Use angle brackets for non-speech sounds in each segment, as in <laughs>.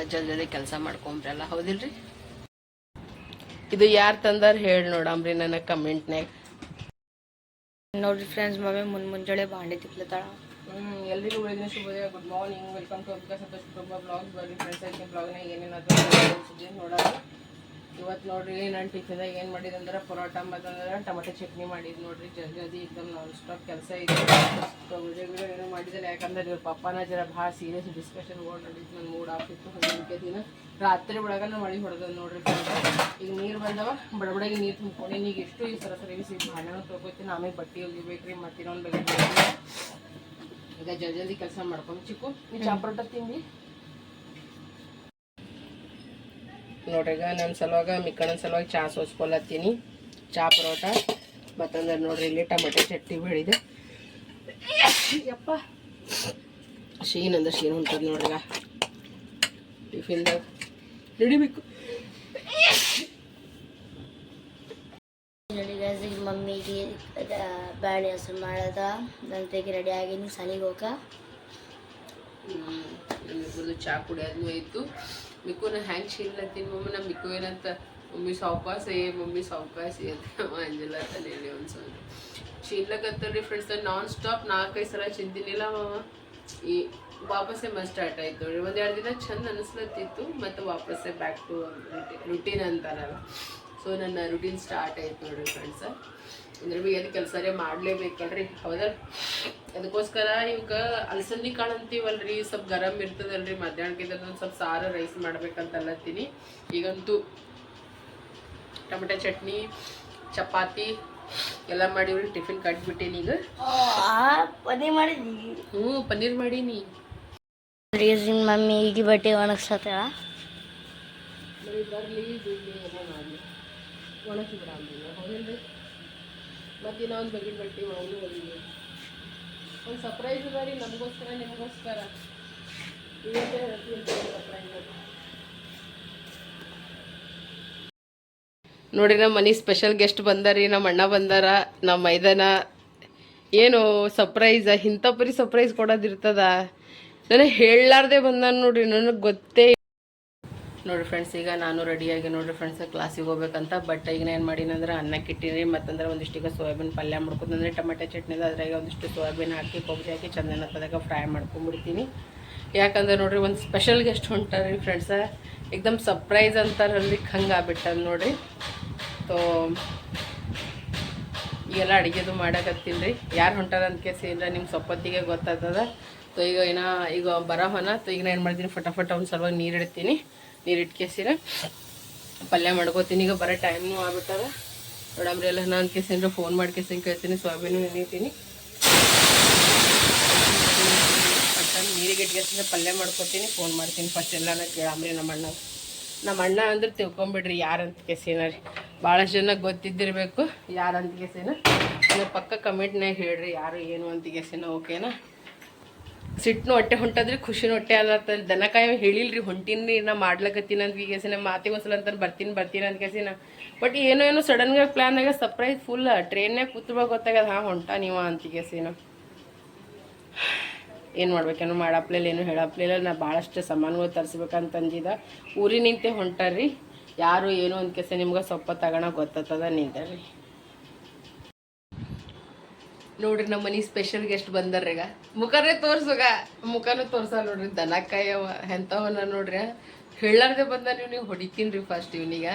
ಈಗ ಜಲ್ದಿ ಕೆಲಸ ಮಾಡ್ಕೊಂಬ್ರಲ್ಲ ಹೌದಿಲ್ರಿ? ಇದು ಯಾರು ತಂದಾರ ಹೇಳಿ ನೋಡಂಬ್ರಿ ನನಗೆ ಕಮೆಂಟ್ನಾಗ ನೋಡ್ರಿ ಫ್ರೆಂಡ್ಸ್ ಮಮ್ಮಿ ಮುನ್ ಮುಂಜಾನೆ ಬಾಂಡೆ ತಿಕ್ಲತ್ತಾಳ. ಎಲ್ಲರಿಗೂ ಬೆಳಗಿನ ಶುಭೋದಯ. Good morning welcome to Ambika Santosh ಕುಟುಂಬ ಬ್ಲಾಗ್ ಬರ್ರಿ ಫ್ರೆಂಡ್ಸ್ ಬ್ಲಾಗ್ನಾಗ ಏನೇನಾದ್ರು ಸುದ್ದಿ ನೋಡೋಣ ಇವತ್ತು ನೋಡ್ರಿ ನನ್ನ ಟಿಫಿನ್ದಾಗ ಏನು ಮಾಡಿದಂದ್ರೆ ಪರೋಟ ಅಂತಂದ್ರೆ ಟೊಮೆಟೊ ಚಟ್ನಿ ಮಾಡಿದ್ದು ನೋಡ್ರಿ. ಜಲ್ದಿ ಜಲ್ದಿ ಇದ್ದಮ್ ನಾನ್ ಸ್ಟಾಪ್ ಕೆಲಸ ಇದೆ ವಿಡಿಯೋ ವಿಡಿಯೋ ಏನೋ ಮಾಡಿದಿಲ್ಲ ಯಾಕಂದ್ರೆ ಇವ್ರ ಪಪ್ಪನ ಜರ ಭಾಳ ಸೀರಿಯಸ್ ಡಿಸ್ಕಷನ್ ಓಡ್ ನೋಡಿದ್ದು ನನ್ನ ಮೂಡ್ ಆಫ್ ಇತ್ತು. ದಿನ ರಾತ್ರಿ ಒಳಗನ ಮಳೆ ಹೊಡೆದ ನೋಡ್ರಿ ಈಗ ನೀರು ಬಂದವ ಬಡಬಡಿಗೆ ನೀರು ತುಂಬ್ಕೊಂಡು ಈಗ ಎಷ್ಟು ಈ ಸರ ಸರ್ವಿಸ್ ಈಗ ಭಾಂಡನ ತೊಗೊತೀನಿ ಆಮೇಲೆ ಬಟ್ಟೆ ಒಗಿಬೇಕ್ರಿ ಮತ್ತೆ ಇನ್ನೊಂದು ಬಗ್ಗೆ ಈಗ ಜಲ್ದಿ ಜಲ್ದಿ ಕೆಲಸ ಮಾಡ್ಕೊಂಡು ಚಿಕ್ಕು ನೀವು ಚಾಪ್ರೋಟ ತಿಂದು? ನೋಡ್ರಿ ಈಗ ನನ್ನ ಸಲುವಾಗ ಮಿಕ್ಕಣ್ಣನ ಸಲುವಾಗಿ ಚಾ ಸೋಸ್ಕೊಳತ್ತೀನಿ ಚಾ ಪರೋಟ, ಮತ್ತಂದ್ರೆ ನೋಡ್ರಿ ಇಲ್ಲಿ ಟೊಮೆಟೊ ಚಟ್ನಿ ಬೆಳಿದೆ ಯಪ್ಪ. ಶೀನ್ ಅಂದ್ರೆ ಶೀನ್ ಹೊಂಟದ ನೋಡ್ರಿಗ. ಟಿಫಿನ್ ನಡಿಬೇಕು ನೋಡಿ ಮಮ್ಮಿಗೆ ಬ್ಯಾಳೆ ಹೆಸರು ಮಾಡದ. ನಂತರ ರೆಡಿ ಆಗಿನಿ ಸಲಿಗೆ ಹೋಗ ನಮ್ಮಿಬ್ಬರದು ಚಾ ಕುಡಿಯೋದು ಮಿಕ್ಕು ನಾ ಹ್ಯಾಂಗ್ ಶೀಲ್ಲತ್ತೀನಿ ಮಮ್ಮಿ? ನಮ್ಮ ಮಿಕ್ಕು ಏನಂತ, ಮಮ್ಮಿ ಸಾವ್ಕಾಸ ಏ ಮಮ್ಮಿ ಸಾವ್ಕಾಸ ಅಂತ <laughs> ಅಂಜಲ್ಲ ಅಂತ ಹೇಳಿ ಒಂದ್ಸಲ. ಶೀಲಕತ್ತರಿ ಫ್ರೆಂಡ್ಸ್ ನಾನ್ ಸ್ಟಾಪ್ ನಾಲ್ಕೈದು ಸಲ ಚಿಂತಿನಿಲ್ಲ ಮಾವ. ಈ ವಾಪಸ್ಸೇ ಮಸ್ತ್ ಸ್ಟಾರ್ಟ್ ಆಯ್ತು. ಒಂದೆರಡು ದಿನ ಚಂದ ಅನಿಸ್ಲತ್ತಿತ್ತು, ಮತ್ತು ವಾಪಸ್ಸೇ ಬ್ಯಾಕ್ ಟು ರುಟೀನ್ ಅಂತಾರಲ್ಲ. ಸೊ ನನ್ನ ರುಟೀನ್ ಸ್ಟಾರ್ಟ್ ಆಯ್ತು ನೋಡ್ರಿ ಫ್ರೆಂಡ್ಸ್ ಅಂದ್ರೆ ಬಿ ಏನು ಕೆಲಸರೇ ಮಾಡಲೇಬೇಕಲ್ರಿ? ಹೌದಲ್ ಅದಕ್ಕೋಸ್ಕರ ಇವಾಗ ಅಲಸಂದಿ ಕಾಳು ಅಂತೀವಲ್ರಿ ಸ್ವಲ್ಪ ಗರಂ ಇರ್ತದಲ್ರಿ. ಮಧ್ಯಾಹ್ನಕ್ಕಿಂತ ಒಂದು ಸ್ವಲ್ಪ ಸಾರು ರೈಸ್ ಮಾಡ್ಬೇಕಂತ ಅಲ್ಲತ್ತೀನಿ ಈಗಂತೂ ಟೊಮೆಟೊ ಚಟ್ನಿ ಚಪಾತಿ ಎಲ್ಲ ಮಾಡಿ ಟಿಫಿನ್ ಕಟ್ಬಿಟ್ಟೇನಿ ಈಗ. ಪನ್ನೀರ್ ಮಾಡಿದ್ನಿ ಹ್ಞೂ ಪನ್ನೀರ್ ಮಾಡೀನಿ. ಮಮ್ಮಿ ಈಗ ಬಟ್ಟೆ ಒಣಗ್ಸತ್ತ? ಬರೀ ಬರಲಿ ಬಿಡಲಿ ಏನೋ ಮಾಡಲಿ ಒಣಗಿ ಹೌದಿಲ್ಲ ರೀ ಮತ್ತು ಇನ್ನೊಂದು ಬಗೆಟ್ ಬಟ್ಟೆ ಅವನು ಹೊಲಿಗೆ ಒಂದು ಸರ್ಪ್ರೈಸ್ ಅದ ರೀ ನಮಗೋಸ್ಕರ. ನಿಮಗೋಸ್ಕರ ಇವತ್ತೇ ಸರ್ಪ್ರೈಸ್ ನೋಡಿ ನಮ್ಮ ಮನೆ ಸ್ಪೆಷಲ್ ಗೆಸ್ಟ್ ಬಂದಾರಿ ನಮ್ಮ ಅಣ್ಣ ಬಂದಾರ ನಮ್ಮ ಮೈದಾನ. ಏನು ಸರ್ಪ್ರೈಸ್ ಇಂಥ ಪರಿ ಸರ್ಪ್ರೈಸ್ ಕೊಡೋದಿರ್ತದ. ನನಗೆ ಹೇಳಲಾರ್ದೆ ಬಂದಾನ ನೋಡ್ರಿ, ನನಗೆ ಗೊತ್ತೇ ನೋಡ್ರಿ ಫ್ರೆಂಡ್ಸ್ ಈಗ ನಾನು ರೆಡಿಯಾಗಿ ನೋಡಿರಿ ಫ್ರೆಂಡ್ಸ್ ಕ್ಲಾಸಿಗೆ ಹೋಗ್ಬೇಕಂತ. ಬಟ್ ಈಗ ಏನು ಮಾಡಿನಂದ್ರೆ ಅನ್ನಕ್ಕೆ ಇಟ್ಟಿನಿ. ಮತ್ತಂದ್ರೆ ಈಗ ಸೋಯಾಬೀನ್ ಪಲ್ಯ ಮಾಡ್ಕೊಂಡ್ರೆ ಟೊಮೆಟೊ ಚಟ್ನಿದ ಅದ್ರಾಗೆ ಒಂದಿಷ್ಟು ಸೋಯಾಬೀನ್ ಹಾಕಿ ಕೊಬ್ಬರಿ ಹಾಕಿ, ಚಂದನ ಪದಾಗ ಫ್ರೈ ಮಾಡ್ಕೊಂಬಿಡ್ತೀನಿ. ಯಾಕಂದ್ರೆ ನೋಡಿರಿ ಒಂದು ಸ್ಪೆಷಲ್ ಗೆಸ್ಟ್ ಹೊಂಟಾರಿ ಫ್ರೆಂಡ್ಸ ಏಕ್ದಮ್ ಸರ್ಪ್ರೈಸ್ ಅಂತಾರಲ್ಲಿ ಹಂಗೆ ಆಗ್ಬಿಟ್ಟದ ನೋಡ್ರಿ. ತೋ ಈಗೆಲ್ಲ ಅಡುಗೆದು ಮಾಡಕತ್ತೀನಿ ರೀ ಯಾರು ಹೊಂಟಾರ ಅಂತ ಕೇಸಿ ಇಲ್ಲ ನಿಮ್ಗೆ ಸೊಪ್ಪತ್ತಿಗೆ ಗೊತ್ತಾಗ್ತದ. ಸೊ ಈಗ ಏನೋ, ಈಗ ಬರೋಹನ ಸೊ ಈಗ ಏನು ಮಾಡ್ತೀನಿ, ಫಟಾಫಟ ಒಂದು ಸಲುವಾಗಿ ನೀರು ಇಡ್ತೀನಿ ನೀರು ಕೇಸಿರ ಪಲ್ಯ ಮಾಡ್ಕೋತೀನಿ. ಈಗ ಬರೋ ಟೈಮ್ನು ಆಗ್ಬಿಟ್ಟದ ನೋಡಮ್ರಿ, ಎಲ್ಲ ನಾನು ಕೇಸಿಂದ್ರೆ ಫೋನ್ ಮಾಡಿ ಕೇಸಿನ ಕೇಳ್ತೀನಿ ಸೋಯಾಬೀನು ನೆನೀತೀನಿ ನೀರಿಗೆ ಇಟ್ಕೇಸಿಂದ್ರೆ ಪಲ್ಯ ಮಾಡ್ಕೊತೀನಿ ಫೋನ್ ಮಾಡ್ತೀನಿ ಫಸ್ಟ್ ಎಲ್ಲಾನ ಕೇಳಾಮ್ರಿ ನಮ್ಮ ಅಣ್ಣ ನಮ್ಮ ಅಣ್ಣ ಅಂದ್ರೆ ತಿಳ್ಕೊಂಬಿಡ್ರಿ ಯಾರಂತ ಕೇಸಿನ ರೀ. ಭಾಳಷ್ಟು ಜನ ಗೊತ್ತಿದ್ದಿರಬೇಕು ಯಾರಂತ ಕೇಸಿನ. ಪಕ್ಕ ಕಮೆಂಟ್ನಾಗ ಹೇಳ್ರಿ ಯಾರು ಏನು ಅಂತ ಕೇಸಿನ ಓಕೆನಾ ಸಿಟ್ನು ಹೊಟ್ಟೆ ಹೊಂಟದ್ರಿ ಖುಷಿನ ಹೊಟ್ಟೆ ಅಲ್ಲ ದನ ಕಾಯಿ ಹೇಳಿಲ್ರಿ, ಹೊಂಟೀನಿ ನಾ ಮಾಡ್ಲಕತ್ತೀನಿ ಅಂತ ಕೇಸಿನ ಮಾತಿಗೆ ಒಂದ್ಸಲ ಅಂತ ಬರ್ತೀನಿ ಬರ್ತೀನಿ ಅಂತ ಕೇಸಿನ ಬಟ್ ಏನೋ ಏನೋ ಪ್ಲ್ಯಾನ್ ಆಗ ಸರ್ಪ್ರೈಸ್ ಫುಲ್ ಟ್ರೈನ್ಯಾಗ ಕೂತ್ಬೇಕು ಗೊತ್ತಾಗದ ಹಾಂ, ಹೊಂಟ ನೀವ ಅಂತ ಕೇಸಿನ ಏನು ಮಾಡ್ಬೇಕೇನೋ ಮಾಡಪ್ಲಿಲ್ಲ ಏನು ಹೇಳಪ್ಲಿಲ್ಲ ನಾ ಭಾಳಷ್ಟು ಸಾಮಾನುಗಳು ತರಿಸ್ಬೇಕಂತ ಅಂದಿದ್ದ ಊರಿನಿಂತೆ ಹೊಂಟಾರ್ರಿ. ಯಾರು ಏನು ಅಂತ ಕೆಸ ನಿಮ್ಗೆ ಸ್ವಲ್ಪ ತಗೋಣ ಗೊತ್ತಾಗ್ತದ ನಿಂತಾರ್ರಿ ನೋಡ್ರಿ ನಮ್ಮ ಮನೆ ಸ್ಪೆಷಲ್ ಗೆಸ್ಟ್ ಬಂದಾರೀಗ ಮುಖನೇ ತೋರ್ಸುಗ ಮುಖನೂ ತೋರ್ಸ ನೋಡ್ರಿ. ದನಕಾಯವ ಎಂಥವನ್ನ ನೋಡ್ರಿ. ಹೇಳಾರ್ದೆ ಬಂದ ನೀವು ನೀವು ಹೊಡಿತೀನಿ ರೀ ಫಸ್ಟ್ ಇವ್ನಿಗ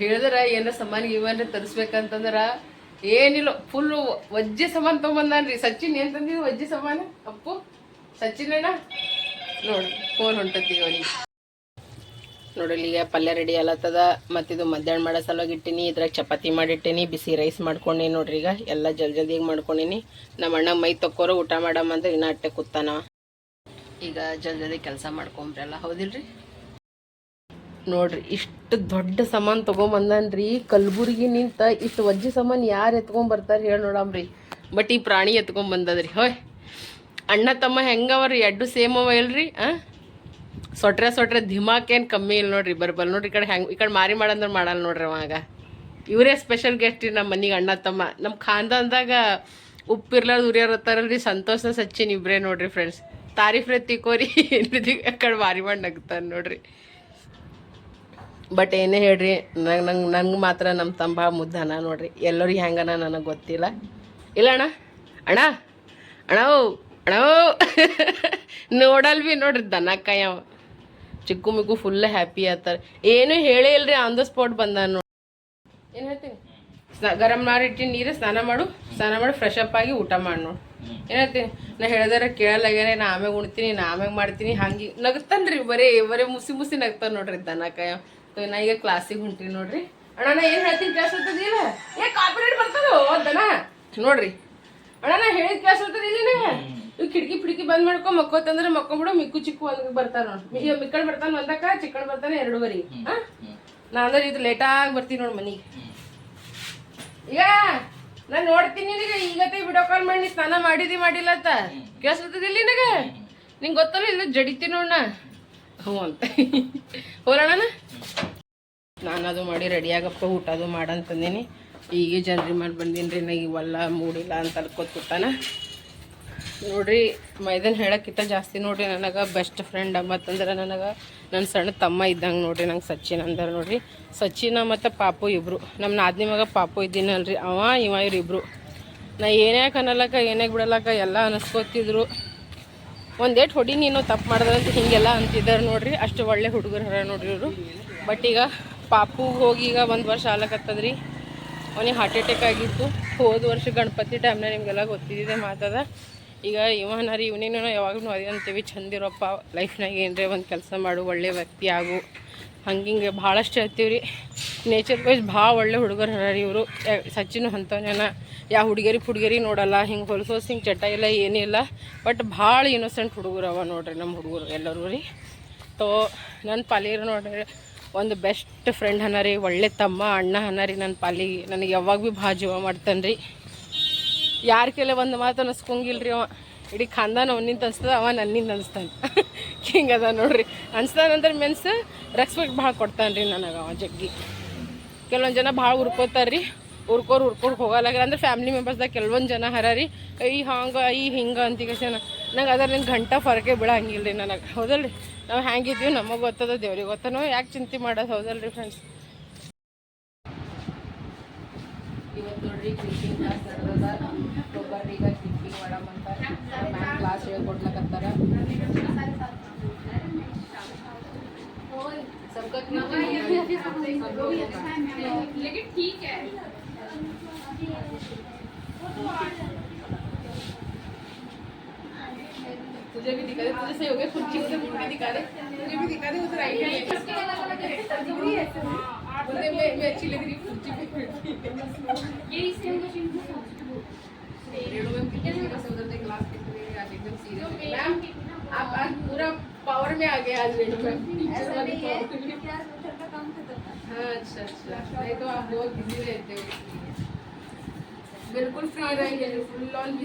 ಹೇಳಿದ್ರ ಏನಾರ ಸಾಮಾನು ಇವನ್ರಿ ತರಿಸ್ಬೇಕಂತಂದ್ರ ಏನಿಲ್ಲ ಫುಲ್ ವಜ್ಜೆ ಸಾಮಾನು ರೀ. ಸಚಿನ್, ಏನ್ ತಂದಿದ್ದು ವಜ್ಜೆ ಸಾಮಾನು? ಅಪ್ಪು ಸಚಿನ್ ಅಣ್ಣ ನೋಡಿ ಫೋನ್ ಹೊಂಟತಿ ಅವನಿಗೆ ನೋಡಲಿ ಈಗ ಪಲ್ಯ ರೆಡಿ ಅಲ್ಲತ್ತದ ಮತ್ತಿದು ಮಧ್ಯಾಹ್ನ ಮಾಡೋ ಸಲುವಾಗಿ ಇಟ್ಟಿನಿ, ಇದ್ರಾಗ ಚಪಾತಿ ಮಾಡಿಟ್ಟಿನಿ, ಬಿಸಿ ರೈಸ್ ಮಾಡ್ಕೊಂಡೀನಿ ನೋಡ್ರಿ ಈಗ. ಎಲ್ಲ ಜಲ್ ಜಲ್ದಿಗೆ ಮಾಡ್ಕೊಂಡಿನಿ. ನಮ್ಮ ಅಣ್ಣ ಮೈ ತಕ್ಕೋರು, ಊಟ ಮಾಡಮ್ಮ ಅಂದ್ರೆ ಇನ್ನ ಅಟ್ಟೆ ಕೂತಾನ. ಈಗ ಜಲ್ ಜಲ್ದಿ ಕೆಲಸ ಮಾಡ್ಕೊಂಬ್ರಲ್ಲ, ಹೌದಿಲ್ರಿ? ನೋಡ್ರಿ, ಇಷ್ಟು ದೊಡ್ಡ ಸಾಮಾನು ತೊಗೊಂಬಂದನ್ರಿ. ಕಲ್ಬುರ್ಗಿ ನಿಂತ ಇಷ್ಟು ವಜ್ಜಿ ಸಾಮಾನು ಯಾರು ಎತ್ಕೊಂಬರ್ತಾರೆ ಹೇಳಿ ನೋಡಮ್ರಿ. ಬಟ್ ಈ ಪ್ರಾಣಿ ಎತ್ಕೊಂಡ್ ಬಂದದ್ರಿ, ಹೋಯ್. ಅಣ್ಣ ತಮ್ಮ ಹೆಂಗವ್ರಿ? ಎಡ್ಡು ಸೇಮ್ ಅವ ಇಲ್ರಿ, ಆ? ಸೊಟ್ರೆ ಸೊಟ್ರೆ ಏನು ಕಮ್ಮಿ ಇಲ್ಲ ನೋಡ್ರಿ ಬರ್ಬಲ್ ನೋಡ್ರಿ ಈ ಕಡೆ ಹೆಂಗೆ ಈ ಕಡೆ ಮಾರಿ ಮಾಡಂದ್ರೆ ಮಾಡಲ್ಲ ನೋಡ್ರಿ ಅವಾಗ. ಇವರೇ ಸ್ಪೆಷಲ್ ಗೆಸ್ಟ್ ರೀ ನಮ್ಮ ಮನೆಗೆ ಅಣ್ಣ ತಮ್ಮ. ನಮ್ಮ ಖಾನ್ದಾನ್ದಾಗ ಉಪ್ಪಿರ್ಲಾರ್ದು ಉರಿಯೋರು ಇರ್ತಾರಲ್ರಿ ಸಂತೋಷ ಸಚಿನ್ ಇಬ್ಬರೇ ನೋಡ್ರಿ ಫ್ರೆಂಡ್ಸ್ ತಾರೀಫ್ರೆ ತಿಕ್ಕೋರಿ ಆ ಕಡೆ ಮಾರಿ ಮಾಡಿ ನಗ್ತಾನೆ ನೋಡ್ರಿ. ಬಟ್ ಏನೇ ಹೇಳ್ರಿ, ನಂಗೆ ನಂಗೆ ನಂಗೆ ಮಾತ್ರ ನಮ್ಮ ತಂಬ ಮುದ್ದನ ನೋಡ್ರಿ. ಎಲ್ಲರಿಗೆ ಹೆಂಗನ ನನಗೆ ಗೊತ್ತಿಲ್ಲ. ಇಲ್ಲ ಅಣ್ಣ? ಅಣ್ಣ? ಅಣ್ಣ ಅಣ್ಣ <laughs> ನೋಡಲ್ವಿ ನೋಡ್ರಿ ದನ ಕಾಯವ ಚಿಕ್ಕು ಮಿಕ್ಕು ಫುಲ್ ಹ್ಯಾಪಿ ಆತಾರ. ಏನು ಹೇಳೇ ಇಲ್ರಿ ಆನ್ ದ ಸ್ಪಾಟ್ ಬಂದ ನೋಡಿ. ಏನು ಹೇಳ್ತೀನಿ? ಸ್ನ- ಗರಂ ಮಾಡಿಟ್ಟು ನೀರು ಸ್ನಾನ ಮಾಡು, ಸ್ನಾನ ಮಾಡಿ ಫ್ರೆಶ್ ಅಪ್ ಆಗಿ ಊಟ ಮಾಡಿ ನೋಡು. ಏನು ಹೇಳ್ತೀನಿ? ನಾ ಹೇಳ್ದಾರ ಕೇಳಲಾಗ್ಯಾನೆ ನಾ ಆಮ್ಯಾಗ ಉಣ್ತೀನಿ, ನಾ ಆಮ್ಯಾಗ ಮಾಡ್ತೀನಿ, ಹಂಗೆ ನಗ್ತಾನ್ರಿ ಬರೀ ಬರೀ ಮುಸಿ ಮುಸಿ ನಗ್ತಾನ ನೋಡ್ರಿ ದನ ನಾ ಈಗ ಕ್ಲಾಸಿಗೆ ಹೊಂಟೀನಿ ನೋಡ್ರಿ. ಅಣ್ಣ, ನಾ ಏನು ಹೇಳ್ತೀನಿ ಕ್ಲಾಸ್ ಏ ಕಾಪಿರೇಟ್ ಬರ್ತದೋ ದನ? ನೋಡ್ರಿ. ಅಣ್ಣ, ನಾ ಹೇಳಿದ ಕ್ಲಾಸ್ ಇರ್ತದಿಲ್ಲ ಇವ್ ಕಿಟಕಿ ಪಿಡಕಿ ಬಂದ್ ಮಾಡ್ಕೊ ಮಕ್ಕೋತಂದ್ರೆ ಮಕ್ಕೊಂಬಿಡು ಮಿಕ್ಕು ಚಿಕ್ಕು ಒಂದ್ ಬರ್ತಾನ ನೋಡಿ. ಮಿಕ್ಕಳ್ ಬರ್ತಾನ ಒಂದಕ್ಕ ಚಿಕ್ಕಳ್ ಬರ್ತಾನೆ ಎರಡೂವರೆ. ಹಾ? ನಾ ಅಂದ್ರೆ ಇದು ಲೇಟಾಗಿ ಬರ್ತೀನಿ ನೋಡಿ ಮನಿಗೆ. ಈಗ ನಾನು ನೋಡ್ತೀನಿ ನಿನಗೆ ಈಗತ್ತೆ ವಿಡಿಯೋ ಕಾಲ್ ಮಾಡಿ ಸ್ನಾನ ಮಾಡಿದಿ ಮಾಡಿಲ್ಲ ಅಂತ? ಕೇಳಿಸ್ಬಿಡ್ತದಿಲ್ಲ ನಿನಗೆ? ನಿಂಗೆ ಗೊತ್ತಲ್ಲ ಇಲ್ಲ ಜಡಿತೀನಿ ನೋಡಣ ಹ್ಞೂ ಅಂತ. ಹೋರೋಣ ನಾನು ಅದು ಮಾಡಿ ರೆಡಿ ಆಗಪ್ಪ ಊಟ ಅದು ಮಾಡಂತಂದೀನಿ. ಈಗ ಜನ್ರಿ ಮಾಡಿ ಬಂದೀನಿ ರೀ ನಾ ಇವೆಲ್ಲ ಮೂಡಿಲ್ಲ ಅಂತ ಅನ್ಕೋತಾನ ನೋಡ್ರಿ ಮೈದನ್ ಹೇಳಕ್ಕಿಂತ ಜಾಸ್ತಿ ನೋಡ್ರಿ ನನಗೆ ಬೆಸ್ಟ್ ಫ್ರೆಂಡ್ ಮತ್ತಂದ್ರೆ ನನಗೆ ನನ್ನ ಸಣ್ಣ ತಮ್ಮ ಇದ್ದಂಗೆ ನೋಡ್ರಿ ನಂಗೆ ಸಚಿನ್ ಅಂದ್ರೆ ನೋಡ್ರಿ ಸಚಿನ ಮತ್ತು ಪಾಪು ಇಬ್ಬರು ನಮ್ಮ ನಾದಿನಿ ಮಗ ಪಾಪು ಇದ್ದೀನಲ್ರಿ. ಅವ, ಇವ, ಇವ್ರಿಬ್ರು. ನಾ ಏನೇ ಅನ್ನಲಕ್ಕ, ಏನೇ ಬಿಡಲಕ್ಕ, ಎಲ್ಲ ಅನಿಸ್ಕೋತಿದ್ರು. ಒಂದೇಟ್ ಹೊಡಿ ನೀನು, ತಪ್ಪು ಮಾಡಿದ್ರಂತ ಹಿಂಗೆಲ್ಲ ಅಂತಿದ್ದಾರೆ ನೋಡ್ರಿ. ಅಷ್ಟು ಒಳ್ಳೆ ಹುಡುಗರು ಹರ ನೋಡ್ರಿ ಇವರು. ಬಟ್ ಈಗ ಪಾಪು ಹೋಗಿ ಈಗ ಒಂದು ವರ್ಷ ಆಲಕತ್ತದ್ರಿ. ಅವನಿಗೆ ಹಾರ್ಟ್ ಅಟ್ಯಾಕ್ ಆಗಿತ್ತು. ಹೋದ ವರ್ಷ ಗಣಪತಿ ಟೈಮ್ನಾಗ ನಿಮಗೆಲ್ಲ ಗೊತ್ತಿದ್ದಿದೆ ಮಾತದ. ಈಗ ಇವನ ರೀ ಇವನೇನೋ ಯಾವಾಗಲೂ ಅದೇ ಅಂತೀವಿ ಚಂದಿರಪ್ಪ ಲೈಫ್ನಾಗ ಏನರೇ ಒಂದು ಕೆಲಸ ಮಾಡು, ಒಳ್ಳೆ ವ್ಯಕ್ತಿ ಆಗು. ಹಂಗಿಂಗೆ ಭಾಳಷ್ಟು ಹೇಳ್ತೀವಿ ರೀ ನೇಚರ್ ವೈಸ್ ಭಾಳ ಒಳ್ಳೆ ಹುಡುಗರು ಹರ ರೀ ಇವರು ಸಚಿನ್ ಅಂಥವನೇನ ಯಾವ ಹುಡುಗರಿ ಹುಡುಗರಿ ನೋಡಲ್ಲ, ಹಿಂಗೆ ಹೊಲಸೋಸ್ ಹಿಂಗೆ ಚಟ ಇಲ್ಲ ಏನಿಲ್ಲ ಬಟ್ ಭಾಳ ಇನ್ನೋಸೆಂಟ್ ಹುಡುಗರು ಅವ ನೋಡ್ರಿ ನಮ್ಮ ಹುಡುಗರು ಎಲ್ಲರೂ ರೀ. ತೋ ನನ್ನ ಪಾಲಿಗೆ ನೋಡ್ರಿ, ಒಂದು ಬೆಸ್ಟ್ ಫ್ರೆಂಡ್ ಹನ ರೀ, ಒಳ್ಳೆ ತಮ್ಮ, ಅಣ್ಣ ಹನ ರೀ ನನ್ನ ಪಾಲಿಗೆ ನನಗೆ ಯಾವಾಗ ಭೀ ಭಾಳ ಜೀವ ಮಾಡ್ತಾನೆ ರೀ ಯಾರ ಕೆಲ ಒಂದು ಮಾತು ಅನಿಸ್ಕೊಂಗಿಲ್ರಿ ಅವ. ಇಡೀ ಖಾನ್ದಾನ ಅವನಿಂದ ಅನ್ಸ್ತದ ಅವ ನನ್ನಿಂದ ಅನಿಸ್ತಾನೆ. <laughs> ಹಿಂಗದ ನೋಡ್ರಿ. ಅನ್ಸ್ತಾನಂದ್ರೆ ಮೆನ್ಸ್ ರೆಸ್ಪೆಕ್ಟ್ ಭಾಳ ಕೊಡ್ತಾನೆ ರೀ ನನಗೆ ಅವ ಜಗ್ಗಿ. ಕೆಲವೊಂದು ಜನ ಭಾಳ ಉರ್ಕೋತಾರೆ ರೀ ಉರ್ಕೋರು ಹೋಗಲ್ಲ ಅಂದ್ರೆ ಫ್ಯಾಮಿಲಿ ಮೆಂಬರ್ಸ್ದಾಗ ಕೆಲವೊಂದು ಜನ ಹರ ರೀ ಈ ಹಂಗೆ, ಈ ಹಿಂಗೆ ಅಂತೀಗ ನಂಗೆ ಅದ್ರಲ್ಲಿ ಗಂಟ ಫರಕೆ ಬೀಳಂಗಿಲ್ಲ ರೀ ನನಗೆ. ಹೌದಲ್ರಿ? ನಾವು ಹ್ಯಾಂಗಿದ್ದೀವಿ ನಮಗೆ ಗೊತ್ತದ, ದೇವ್ರಿಗೆ ಗೊತ್ತನೋ? ಯಾಕೆ ಚಿಂತೆ ಮಾಡೋದು? ಹೌದಲ್ರಿ ಫ್ರೆಂಡ್ಸ್ ಮ್ಯಾಮ್ ಕ್ಲಾಸ್ ಹೇಳ್ಕೊಡ್ಲಕತ್ತಾರ सबका लेकिन ठीक है तुझे भी दिखा दे तुझे सही हो गया खुद चीज से मुड़ के दिखा दे तुझे भी दिखा दे उधर आई है बोले मैं मैं अच्छी लग रही हूँ खुद पे रेणु चीज़ों मैम आप आज पूरा पावर में आ गए आज ऐसा है हाँ, अच्छा अच्छा। नहीं तो आप बहुत बिज़ी रहते हो। बिल्कुल फ्री रहेंगे फुल ऑन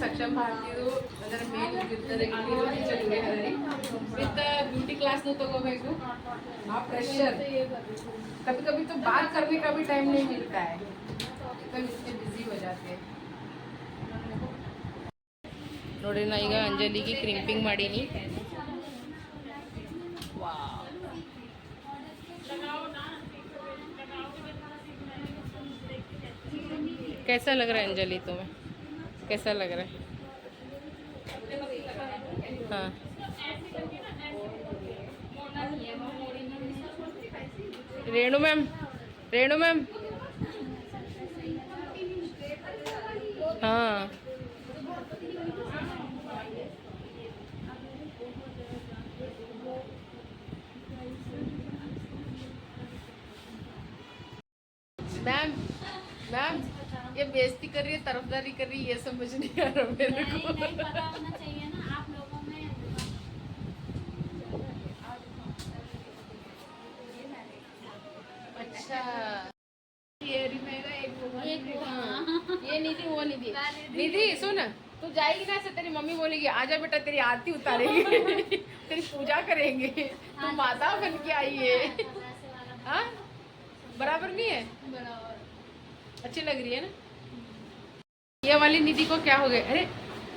सक्षम भारती तो अगर मेन ब्यूटी क्लास नहीं तो गो मेरे को आप प्रेशर कभी कभी तो बात करने का भी टाइम नहीं मिलता है। तो इतने बिज़ी हो जाते हैं। ನೋಡ್ರಿ ನಾ ಈಗ ಅಂಜಲಿಗೆ ಕ್ರಿಂಪಿಂಗ್ ಮಾಡೀನಿ कैसा लग रहा है अंजलि तुम्हें कैसा लग रहा है हाँ रेणु मैम रेणु मैम हाँ मैम मैम ये बेइज्जती कर रही है तरफदारी कर रही है ये समझ नहीं आ रहा मेरे को। अच्छा। ये हाँ, ये निधि वो निधि। निधि। सुन तू जाएगी ना ऐसे तेरी मम्मी बोलेगी आजा बेटा तेरी आरती उतारेंगे। <laughs> तेरी पूजा करेंगे। तू माता बन के आई है। हाँ? बराबर नहीं है? बराबर अच्छी लग रही है ना? ये वाली निधि को क्या हो गया? अरे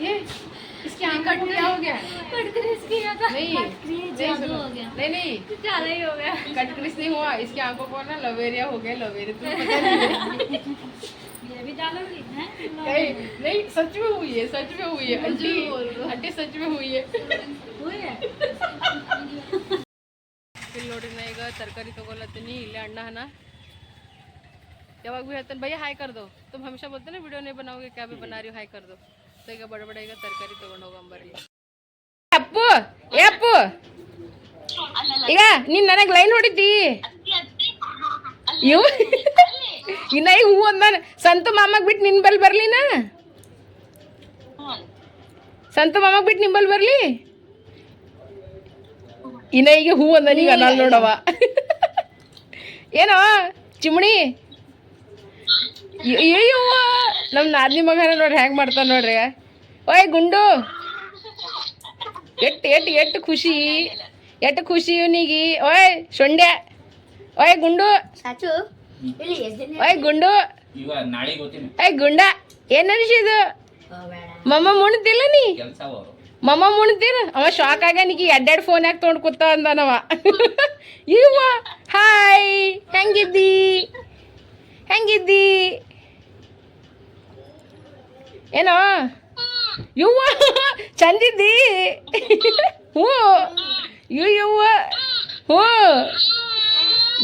ये इसकी आँख को क्या हो गया? इसकी किया था नहीं। जादू हो गया। नहीं नहीं। ज़्यादा ही हो गया। कटक्रिस नहीं हुआ इसकी आँखों को ना लवेरिया हो गया लवेरिया तुम पता नहीं <laughs> नहीं नहीं। सच में हुई है सच में हुई है। आंटी आंटी सच में हुई है। हुई है? <laughs> पिल्लोड़ नहीं तरकारी तो गलत नहीं इल्ले अण्णा है ना। ಯಾವಾಗ भी ಹೇಳ್ತಾನೆ भैया हाय कर दो तुम हमेशा बोलते ना वीडियो नहीं बनाओगे क्या भी बना रही हो हाय कर दो तो ಈಗ ಬಡ ಬಡ ಈಗ ತರಕಾರಿ ತಗೊಂಡು ಹೋಗಂಬರ್ರಿ ಅಪ್ಪು ಏ ಅಪ್ಪು ಈಗ ನೀನ್ ನನಗೆ ಲೈನ್ ಹೊಡಿತಿ ಇವ್ <laughs> ಇನ್ನ ಈಗ ಹೂ ಅಂದಾನ ಸಂತು ಮಾಮಗ್ ಬಿಟ್ಟು ನಿನ್ ಬಲ್ ಬರ್ಲಿನ ಸಂತು ಮಾಮಗ್ ಬಿಟ್ಟು ನಿನ್ ಬಲ್ ಬರ್ಲಿ ಇನ್ನ ಈಗ ಹೂ ಅಂದ ಈಗ ಅನ್ನಲ್ ನೋಡವ <laughs> ಏನೋ ಚಿಮಣಿ ಅಯ್ಯವ್ವ ನಮ್ಮ ನಾದಿನಿ ಮಗನ ನೋಡ್ರಿ ಹೆಂಗೆ ಮಾಡ್ತಾನೆ ನೋಡ್ರಿ. ಓಯ್ ಗುಂಡು. ಎಟ್ ಎಟ್ ಎಟ್ ಖುಷಿ. ಎಟ್ ಖುಷಿ ಇವನಿಗೆ. ಓಯ್ ಸೊಂಡ್ಯ ಓಯ್ ಗುಂಡು. ಸಾಚು. ಇಲ್ಲಿ ಎಷ್ಟು ಓಯ್ ಗುಂಡು. ಓಯ್ ಗುಂಡ. ಏನ್ ಅನ್ಸಿದು ಮಮ್ಮ ಮುಣ್ತಿಲ್ಲ ನೀ? ಮಮ್ಮ ಮುಣ್ತೀರ ಅವ ಶಾಕ್ ಆಗ ನೀ ಎಡ್ಡೆಡ್ ಫೋನ್ ಯಾಕೆ ತೊಗೊಂಡು ಕೂತ ಅಂದನವ ಇವ ಹಾಯ್ ಹೆಂಗಿದ್ದಿ? ಹೆಂಗಿದ್ದಿ? ಏನೋ? ಇವ್ವ ಚಂದಿದ್ದಿ? ಹ್ಞೂ ಯು ಯುವ ಹ್ಞೂ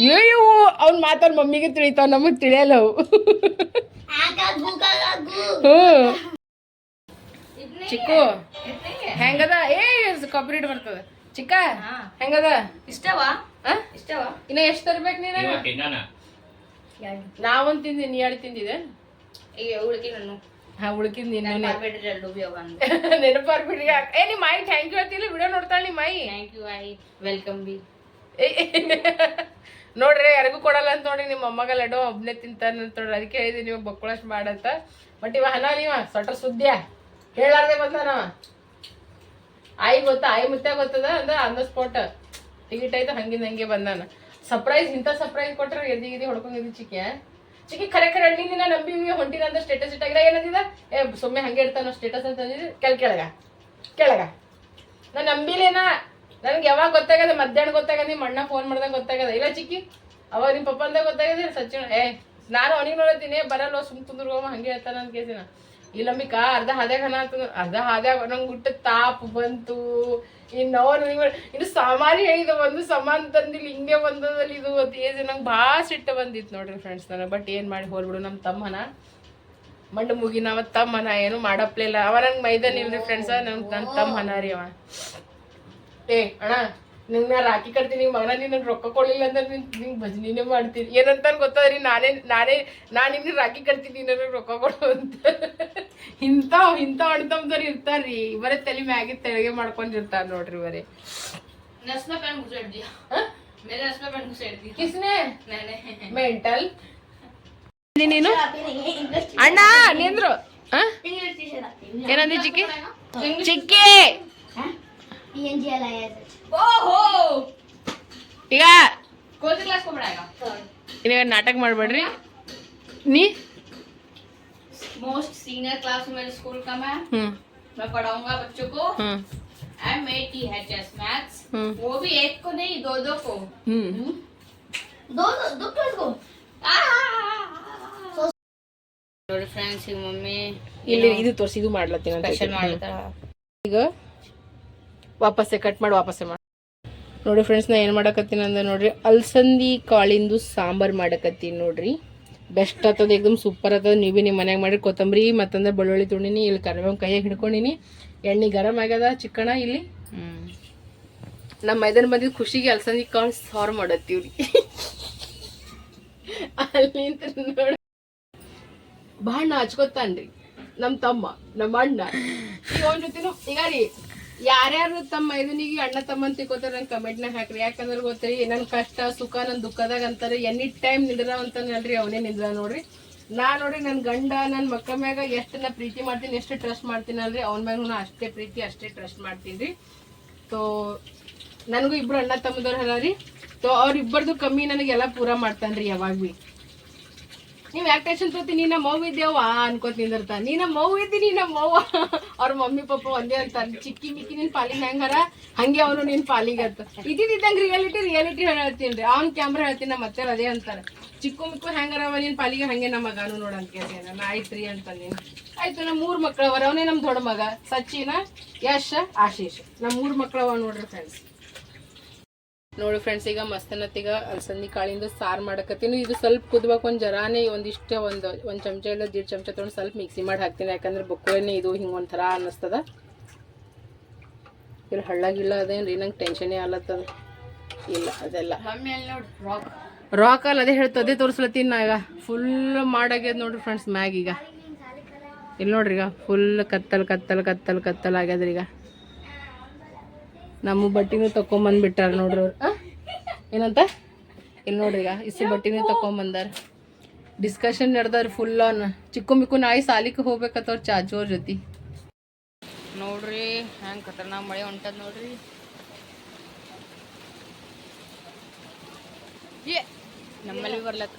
ಯು ಇವು ಅವ್ನ ಮಾತಾಡ್ ಮಮ್ಮಿಗೆ ತಿಳಿತಾವ ನಮಗೆ ತಿಳಿಯಲ್ಲ ಅವು. ಹ್ಞೂ ಚಿಕ್ಕು ಹೆಂಗದ? ಏ ಕಾಪರೇಟ್ ಬರ್ತದ. ಚಿಕ್ಕ ಹೆಂಗದ? ಇಷ್ಟವಾ? ಇಷ್ಟವಾ? ಇನ್ನ ಎಷ್ಟು ತರ್ಬೇಕು ನೀನ? ನಾವೊಂದು ತಿನ್ನೋಣ ನಾವೊಂದ್ ತಿಂದಿ ನೀ ಎರಡು ತಿಂದಿದೆ ಈಗ ಉಳ್ಕಿ ನಾನು. ಹಾ ಉಳ್ಕಿದ್ ನೀನು ಮಾಡ್ಬೇಡ್ರಿ ಎರಡು ಬಿ ಅವ <laughs> ನೆನಪಾರ್ಬಿಡ್ರಿ ಏ ನಿಮ್ಮ ಮಾಯಿ ಥ್ಯಾಂಕ್ ಯು ಹೇಳ್ತಿಲ್ಲ ವಿಡಿಯೋ ನೋಡ್ತಾಳೆ ನಿಮ್ಮ ಮಾಯಿ. Thank you I welcome B ನೋಡ್ರಿ ಯಾರಿಗೂ ಕೊಡಲ್ಲ ಅಂತ ನೋಡಿ ನಿಮ್ಮ ಅಮ್ಮಗ ಲಡ್ಡು ಒಬ್ಬನೇ ತಿಂತಾನ ಅಂತ ನೋಡ್ರಿ ಅದಕ್ಕೆ ಹೇಳಿದೆ ನೀವು ಬಕ್ಕಳಷ್ಟು ಮಾಡಂತ ಬಟ್ ಇವ ಹನ ನೀವ ಸೊಟ್ರ ಸುದ್ದಿಯ? ಹೇಳಾರ್ದೆ ಬಂದಾನ ಆಯಿ ಗೊತ್ತ ಆಯಿ ಮುತ್ತೆ ಗೊತ್ತದ? ಅಂದ್ರೆ ಆನ್ ದ ಸ್ಪಾಟ್ ಟಿಕೆಟ್ ಆಯ್ತು ಹಂಗಿಂದ ಹಂಗೆ ಬಂದಾನ. ಸರ್ಪ್ರೈಸ್ ಇಂಥ ಸರ್ಪ್ರೈಸ್ ಕೊಟ್ರೆ ಎದಿ ಗಿದಿ ಹೊಡ್ಕೊಂಡಿದ್ದು ಚಿಕ್ಕಿ ಚಿಕ್ಕಿ ಖರೆ ಖರೆ ಹಳ್ಳಿ ದಿನ ನಂಬಿ ಹೊಂಟಿನ ಅಂತ ಸ್ಟೇಟಸ್ ಇಟ್ಟಾಗ ಏನಂದಿದ? ಏ ಸುಮ್ಮನೆ ಹಂಗೆ ಇಡ್ತಾನೋ ಸ್ಟೇಟಸ್ ಅಂತ ಕೆಳ, ಕೆಳಗ ಕೆಳಗ. ನಾನು ನಂಬಿಲೇನ ನನ್ಗೆ ಯಾವಾಗ ಗೊತ್ತಾಗದ, ಮಧ್ಯಾಹ್ನ ಗೊತ್ತಾಗದ ನಿಮ್ಮ ಅಣ್ಣ ಫೋನ್ ಮಾಡ್ದಾಗ ಗೊತ್ತಾಗದ. ಇಲ್ಲ ಚಿಕ್ಕಿ, ಅವಾಗ ನಿಮ್ಮ ಪಪ್ಪ ಅಂದಾಗ ಗೊತ್ತಾಗದ, ಸಚಿನ್, ಏ, ನಾನು ಅವನಿಗೆ ನೋಡತ್ತೀನಿ ಬರಲ್ಲ, ಸುಮ್ ಕುಂದ್ರೋಮ ಹಂಗೆ ಹೇಳ್ತಾನ ಅಂತ ಕೇಸಿನ. ಇಲ್ಲಂಬಿಕಾ ಅರ್ಧ ಹಾದ್ಯಾಗ ಹನ ಅರ್ಧ ಹಾದ್ಯಾಗ ನಂಗೆ ಹುಟ್ಟ ತಾಪ್ ಬಂತು. ಇನ್ನು ಇನ್ನು ಸಾಮಾನ್ಯ ಹೇಳಿದ ಒಂದು ಸಮಾನ ತಂದಿಲ್ಲ ಹಿಂಗೆ ಬಂದದಲ್ಲಿ ಇದು ಏಜ್ ನಂಗೆ ಭಾಳ ಸಿಟ್ಟು ಬಂದಿತ್ತು ನೋಡ್ರಿ ಫ್ರೆಂಡ್ಸ್ ನಾನು ಬಟ್ ಏನು ಮಾಡಿ ಹೋಲ್ಬಿಡು ನಮ್ಮ ತಮ್ಮನ. ಮಂಡ ಮುಗಿನ ಅವ ತಮ್ಮನ, ಏನು ಮಾಡಪ್ಲೇ ಇಲ್ಲ. ಅವ ನಂಗೆ ಮೈದಾನ ಇಲ್ರಿ ಫ್ರೆಂಡ್ಸ ನಂಗೆ ನನ್ನ ತಮ್ಮನ ರೀ ಅವ. ಏ, ಅಣ್ಣ. ನಿಂಗೆ ನಾ ರಾಖಿ ಕಟ್ತೀನಿ ಮಗನ ನೀನು ರೊಕ್ಕ ಕೊಡಲಿಲ್ಲ ಅಂದ್ರೆ ನಿನ್ ನಿಂಗೆ ಭಜನಿನೇ ಮಾಡ್ತೀನಿ. ಏನಂತ ಗೊತ್ತದ್ರಿ ನಾನೇ ನಾನೇ ನಾನು ನಿಮಗೆ ರಾಖಿ ಕಟ್ತೀನಿ ನನಗೆ ರೊಕ್ಕ ಕೊಡು ಅಂತ. ಇಂಥ ಇಂಥ ಅಣ್ತಮ್ದವ್ರು ರೀ ಬರೀ ತಲೆ ಮ್ಯಾಗಿ ತೆಳಗೆ ಮಾಡ್ಕೊಂಡಿರ್ತಾರೆ ನೋಡ್ರಿ ಬರೀ. ಕಿಸ್ನೆ? ಮೆಂಟಲ್? ನೀನು ಅಣ್ಣ ನಿಂದ್ರು? ಚಿಕ್ಕಿ? ಚಿಕ್ಕಿ! ಓಹೋ! ಈಗ कौन सी क्लास को पढ़ाएगा ಈಗ ನಾಟಕ ಮಾಡಬೇಡ್ರಿ ನೀ मोस्ट सीनियर क्लास मेरे स्कूल का मैं ಹ್ಮ್ मैं पढ़ाऊंगा बच्चों को ಹ್ಮ್ M A T H S maths हम्म। वो भी एक को नहीं दो दो को ಹ್ಮ್ दो दो दो क्लास को ನೋಡಿ ಫ್ರೆಂಡ್ಸ್ ಈಗ ಮಮ್ಮಿ ಇಲ್ಲಿ ಇದು ತೋರಿಸಿ ಇದು ಮಾಡ್ಲತ್ತೀನಿ ಅಂತ ಸ್ಪೆಷಲ್ ಐತಿ. ಮಾಡ್ತಾರ ಈಗ ವಾಪಸ್ಸೆ ಕಟ್ ಮಾಡಿ ವಾಪಸ್ಸೆ ಮಾಡಿ ನೋಡಿ ಫ್ರೆಂಡ್ಸ್ ನಾ ಏನು ಮಾಡಕತ್ತೀನಿ ಅಂದ್ರೆ ನೋಡ್ರಿ ಅಲ್ಸಂದಿ ಕಾಳಿಂದು ಸಾಂಬಾರು ಮಾಡಕತ್ತೀನಿ ನೋಡ್ರಿ. ಬೆಸ್ಟ್ ಆತದ ಏಕದಮ್ ಸೂಪರ್ ಆತದ ನೀವು ಭೀ ನಿಮ್ಮ ಮನ್ಯಾಗ ಮಾಡಿ ಕೊತ್ತಂಬರಿ ಮತ್ತಂದ್ರೆ ಬೆಳ್ಳುಳ್ಳಿ ತುಂಡಿನಿ ಇಲ್ಲಿ ಕರಿಬೇವು ಕೈಯಾಗ ಹಿಡ್ಕೊಂಡಿನಿ. ಎಣ್ಣೆ ಗರಂ ಆಗ್ಯದ ಚಿಕ್ಕಣ ಇಲ್ಲಿ. ನಮ್ಮ ಮೈದಾನ ಬಂದಿದ್ದು ಖುಷಿಗೆ ಅಲ್ಸಂದಿ ಕಾಳು ಸಾರು ಮಾಡತ್ತೀವ್ರಿ. ಅಲ್ಲಿ ನೋಡಿ ಭಾಳ ನಾಚ್ಕೊತಾನ್ರಿ ನಮ್ಮ ತಮ್ಮ ನಮ್ಮ ಅಣ್ಣ. ಈಗ ಅವನ ಜೊತೆನು ಈಗ ರೀ ಯಾರ್ಯಾರು ತಮ್ಮ ಮೈದನಿಗೆ ಅಣ್ಣ ತಮ್ಮ ತಿಕೋತಾರ ನನ್ ಕಮೆಂಟ್ನ ಹಾಕ್ರಿ. ಯಾಕಂದ್ರೆ ಗೊತ್ತ್ರಿ ನನ್ನ ಕಷ್ಟ, ಸುಖ ನನ್ನ ದುಃಖದಾಗ ಅಂತಾರೆ ಎನಿ ಟೈಮ್ ನಿಂದ್ರ ಅಂತಾನಲ್ರಿ ಅವನೇ ನಿಂದ್ರ ನೋಡ್ರಿ. ನಾ ನೋಡ್ರಿ ನನ್ನ ಗಂಡ ನನ್ನ ಮಕ್ಕಳ ಮ್ಯಾಗ ಎಷ್ಟು ನಾ ಪ್ರೀತಿ ಮಾಡ್ತೀನಿ, ಎಷ್ಟು ಟ್ರಸ್ಟ್ ಮಾಡ್ತೀನಲ್ರಿ ಅವನ ಮ್ಯಾಗ ನಾ ಅಷ್ಟೇ ಪ್ರೀತಿ, ಅಷ್ಟೇ ಟ್ರಸ್ಟ್ ಮಾಡ್ತೀನಿ ರೀ ತೋ, ನನಗೂ ಇಬ್ರು ಅಣ್ಣ ತಮ್ಮದವ್ರು ಹರ ರೀ ತೋ ಅವ್ರಿಬ್ಬರದು ಕಮ್ಮಿ ನನಗೆಲ್ಲ ಪೂರ ಮಾಡ್ತಾನ್ರಿ ಯಾವಾಗ ಭೀ ನೀವ್ ಯಾಕೆ ಟೆನ್ಷನ್ ತೋತಿ ನೀನ ನಮ್ಮ ಮಗು ಇದ್ದೇವ ಅನ್ಕೋತ ನಿಂದಿರ್ತ. ನೀನ ನಮ್ಮ ಮಗು ಇದ್ದಿ, ನೀನ ನಮ್ಮ ಅವ್ವ. ಅವ್ರ ಮಮ್ಮಿ ಪಪ್ಪ ಒಂದೇ ಅಂತಾರ. ಚಿಕ್ಕಿ ಮಿಕ್ಕಿ ನಿನ್ ಪಾಲಿಗೆ ಹೆಂಗಾರ, ಹಂಗೆ ಅವನು ನಿನ್ ಪಾಲಿಗೆ ಅಂತ. ಇದ್ದಿದ್ದಂಗ ರಿಯಾಲಿಟಿ ರಿಯಾಲಿಟಿ ಹೇಳ್ತೀನಿ ರೀ. ಅವ್ನ ಕ್ಯಾಮ್ರಾ ಹೇಳ್ತೀನಿ, ನಮ್ಮ ಮತ್ತೆ ಅದೇ ಅಂತಾರೆ. ಚಿಕ್ಕು ಮಿಕ್ಕು ಹೆಂಗಾರವ ನಿನ್ ಪಾಲಿಗೆ, ಹಂಗೆ ನಮ್ಮ ಮಗನು ನೋಡಂತ ಕೇಳ್ತೀನಿ ನಾ ಆಯ್ತ್ರಿ ಅಂತ ನೀನು. ಆಯ್ತು, ನಮ್ಮ ಮೂರ್ ಮಕ್ಳವರ ಅವನೇ ನಮ್ ದೊಡ್ಡ ಮಗ. ಸಚಿನ, ಯಶ್, ಆಶೀಶ್. ನಮ್ಮ ಮೂರ್ ಮಕ್ಳವ ನೋಡ್ರಿ ಫ್ರೆಂಡ್ಸ್ ನೋಡಿ ಫ್ರೆಂಡ್ಸ್ ಈಗ ಮಸ್ತನತ್ತೀಗ ಅಲಸಂದಿ ಕಾಳಿಂದ ಸಾರು ಮಾಡಕತ್ತೀನಿ. ಇದು ಸ್ವಲ್ಪ ಕುದ್ಬೇಕು ಒಂದು ಜರಾನೇ ಒಂದಿಷ್ಟ ಒಂದು ಒಂದು ಚಮಚ ಇಲ್ಲ ದೀಡ್ ಚಮಚ ತೊಗೊಂಡು ಸ್ವಲ್ಪ ಮಿಕ್ಸಿ ಮಾಡಿ ಹಾಕ್ತೀನಿ. ಯಾಕಂದ್ರೆ ಬೊಕ್ಕಳನೆ ಇದು ಹಿಂಗೆ ಒಂಥರ ಅನ್ನಿಸ್ತದ. ಇಲ್ಲಿ ಹಳ್ಳ ಗಿಳ್ಳ ಅದೇನು ರೀ ನಂಗೆ ಟೆನ್ಷನೇ ಆಲತ್ತದ ಇಲ್ಲ ಅದೆಲ್ಲ. ರಾಕ್ ಅಲ್ಲ ಅದೇ ಹೇಳ್ತು ಅದೇ ತೋರಿಸ್ಲತ್ತೀನಿ ನಾ ಈಗ. ಫುಲ್ ಮಾಡಾಗ್ಯದ ನೋಡ್ರಿ ಫ್ರೆಂಡ್ಸ್ ಮ್ಯಾಗ್ ಈಗ. ಇಲ್ಲಿ ನೋಡ್ರಿ ಈಗ ಫುಲ್ ಕತ್ತಲ್ ಕತ್ತಲ್ ಕತ್ತಲ್ ಕತ್ತಲ್ ಆಗ್ಯದ್ರಿ ಈಗ. ನಮ್ಮ ಬಟ್ಟಿನೂ ತಕೊಂಬಂದ್ಬಿಟ್ಟಾರ ನೋಡ್ರಿ ಅವ್ರು? ಏನಂತ? ಇಲ್ಲಿ ನೋಡ್ರಿ ಈಗ ಇಷ್ಟು ಬಟ್ಟಿನೂ ತಕೊಂಬಂದಾರ. ಡಿಸ್ಕಷನ್ ನಡೆದಾರ ಫುಲ್ ಆನ್ ಚಿಕ್ಕು ಮಿಕ್ಕು ನಾಯಿ ಸಾಲಿಗೆ ಹೋಗ್ಬೇಕತ್ತವ್ರ ಚಾಚು ಅವ್ರ ಜೊತೆ. ನೋಡ್ರಿ ಹ್ಯಾಂಗ ಖತರ್ನಾಕ್ ಮಳೆ ಹೊಂಟದ ನೋಡ್ರಿ. ಏ ನಮ್ಮಲ್ಲಿ ಬರ್ಲತ್ತ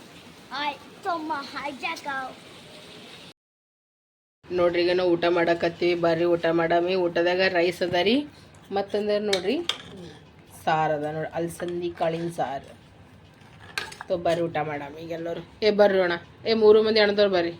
ನೋಡ್ರಿ ಈಗ ನಾವು ಊಟ ಮಾಡಕತ್ತೀವಿ ಬರ್ರಿ ಊಟ ಮಾಡಾಮಿ. ಊಟದಾಗ ರೈಸ್ ಅದ ರೀ. ಮತ್ತಂದ್ರೆ ನೋಡ್ರಿ. ಸಾರದ ನೋಡಿ ಅಲ್ಸಂದಿ, ಕಾಳಿನ ಸಾರು. ತೊ ಬರ್ರಿ ಊಟ ಮಾಡಾಮ. ಈಗ ಎಲ್ಲರೂ ಏ ಬರ್ರಿ ಅಣ್ಣ. ಏ ಮೂರು ಮಂದಿ ಅಣ್ಣದವ್ರು ಬರ್ರಿ.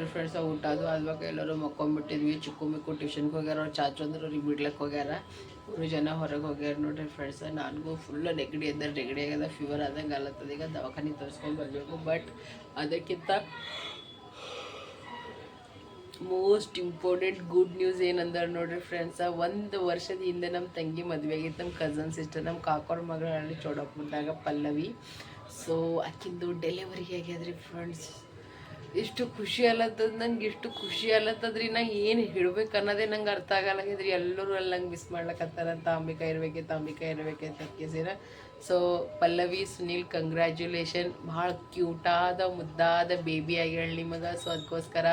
ನೋಡ್ರಿ ಫ್ರೆಂಡ್ಸ್ ಊಟ ಅದು ಆದ್ವಾಗ ಎಲ್ಲರೂ ಮಕ್ಕೊಂಬಿಟ್ಟಿದ್ವಿ. ಚಿಕ್ಕು ಮಿಕ್ಕು ಟ್ಯೂಷನ್ಗೆ ಹೋಗ್ಯಾರ. ಅವ್ರು ಚಾಚು ಅಂದ್ರೆ ಅವ್ರಿಗೆ ಬಿಡ್ಲಕ್ಕೆ ಹೋಗ್ಯಾರ. ಮೂರು ಜನ ಹೊರಗೆ ಹೋಗ್ಯಾರ ನೋಡ್ರಿ ಫ್ರೆಂಡ್ಸ್ ನನಗೂ ಫುಲ್ ನೆಗಡಿ ಅದ ನೆಗಡಿ ಆಗ್ಯದ ಫೀವರ್ ಆದಂಗೆ ಅಲ್ಲತ್ತದ ಈಗ ದವಾಖಾನೆ ತೋರಿಸ್ಕೊಂಡು ಬರಬೇಕು. ಬಟ್ ಅದಕ್ಕಿಂತ ಮೋಸ್ಟ್ ಇಂಪಾರ್ಟೆಂಟ್ ಗುಡ್ ನ್ಯೂಸ್ ಏನಂದ್ರೆ ನೋಡ್ರಿ ಫ್ರೆಂಡ್ಸ ಒಂದು ವರ್ಷದ ಹಿಂದೆ ನಮ್ಮ ತಂಗಿ ಮದುವೆ ಆಗಿತ್ತು ನಮ್ಮ ಕಸನ್ ಸಿಸ್ಟರ್ ನಮ್ಮ ಕಾಕೋರ್ ಮಗಳಲ್ಲಿ ಚೋಡಪ್ಪದಾಗ ಪಲ್ಲವಿ. ಸೊ ಅಕ್ಕಿಂದು ಡೆಲಿವರಿ ಆಗ್ಯದ್ರಿ ಫ್ರೆಂಡ್ಸ್ ಎಷ್ಟು ಖುಷಿ ಅಲ್ಲತ್ತದ ನಂಗೆ ಇಷ್ಟು ಖುಷಿ ಅಲ್ಲತ್ತದ್ರಿ ನಾ ಏನು ಹೇಳ್ಬೇಕು ಅನ್ನೋದೇ ನಂಗೆ ಅರ್ಥ ಆಗಲ್ಲಾಗಿದ್ರಿ ಎಲ್ಲರೂ ಅಲ್ಲಿ ನಂಗೆ ಮಿಸ್ ಮಾಡ್ಲಕತ್ತಾರಂತ ಅಂಬಿಕಾ ತಾಂಬಿಕಾ ಅಂಬಿಕಾ ಅಂತ ಕೇಸಿರ ಸೊ ಪಲ್ಲವಿ, ಸುನೀಲ್ ಕಂಗ್ರ್ಯಾಚುಲೇಷನ್ ಭಾಳ ಕ್ಯೂಟಾದ ಮುದ್ದಾದ ಬೇಬಿ ಆಗ್ಯಾಳ ನಿಮಗೆ. ಸೊ ಅದಕ್ಕೋಸ್ಕರ